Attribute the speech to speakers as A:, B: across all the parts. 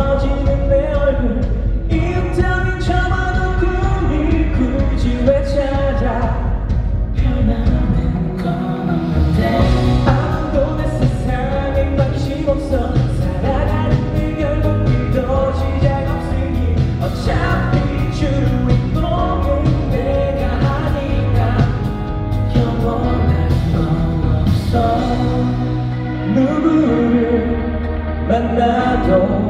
A: 꺼지는 내 얼굴. 이웃tam이 참아도 꿈이 굳이 왜 찾아 변하는 건 없는데 아무도 내 세상에 관심 없어. 살아가는 게 결국 일도 시작 없으니 어차피 주인 공은 내가 아니까. 영원한 건 없어. 누구를 만나도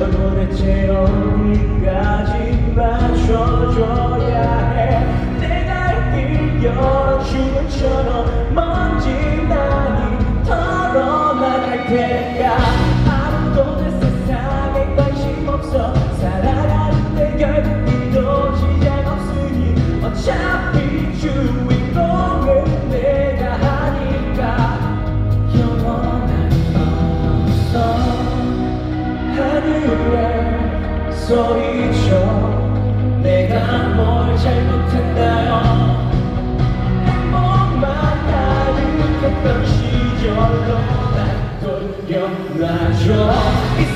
A: 유리시던 도 소리쳐 내가 뭘 잘못했나요? 행복만 가득했던 시절로 날 돌려놔줘 이 세상은